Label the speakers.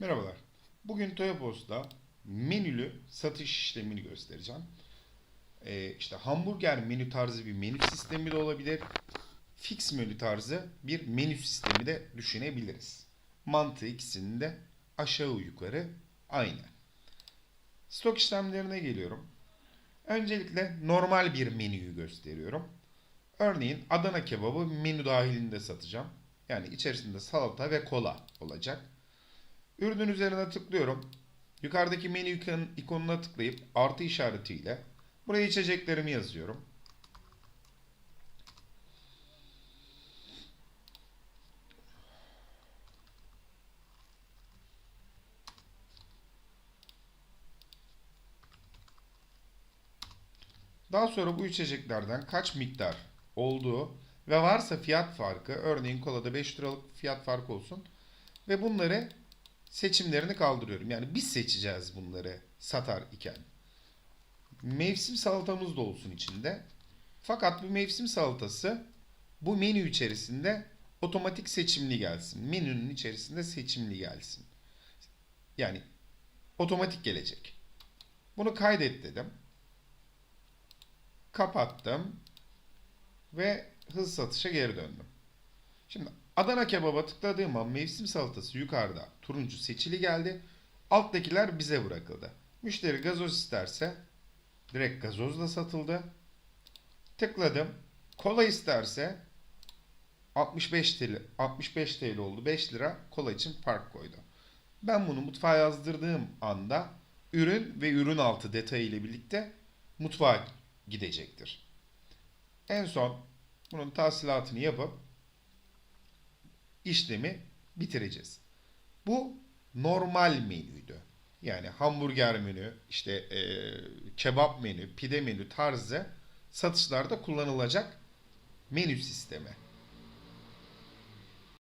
Speaker 1: Merhabalar. Bugün Toyopost'ta menülü satış işlemini göstereceğim. Ee, işte hamburger menü tarzı bir menü sistemi de olabilir. Fix menü tarzı bir menü sistemi de düşünebiliriz. Mantığı ikisinin de aşağı yukarı aynı. Stok işlemlerine geliyorum. Öncelikle normal bir menüyü gösteriyorum. Örneğin Adana kebabı menü dahilinde satacağım. Yani içerisinde salata ve kola olacak. Ürünün üzerine tıklıyorum. Yukarıdaki menü ikon- ikonuna tıklayıp artı işaretiyle buraya içeceklerimi yazıyorum. Daha sonra bu içeceklerden kaç miktar olduğu ve varsa fiyat farkı, örneğin kolada 5 liralık fiyat farkı olsun ve bunları seçimlerini kaldırıyorum. Yani biz seçeceğiz bunları satar iken. Mevsim salatamız da olsun içinde. Fakat bu mevsim salatası bu menü içerisinde otomatik seçimli gelsin. Menünün içerisinde seçimli gelsin. Yani otomatik gelecek. Bunu kaydet dedim. Kapattım ve hız satışa geri döndüm. Şimdi Adana kebaba tıkladığım an mevsim salatası yukarıda turuncu seçili geldi. Alttakiler bize bırakıldı. Müşteri gazoz isterse direkt gazozla satıldı. Tıkladım. Kola isterse 65 TL, 65 TL oldu. 5 lira kola için fark koydu. Ben bunu mutfağa yazdırdığım anda ürün ve ürün altı detayı ile birlikte mutfağa gidecektir. En son bunun tahsilatını yapıp işlemi bitireceğiz. Bu normal menüydü. Yani hamburger menü, işte e, kebap menü, pide menü tarzı satışlarda kullanılacak menü sistemi.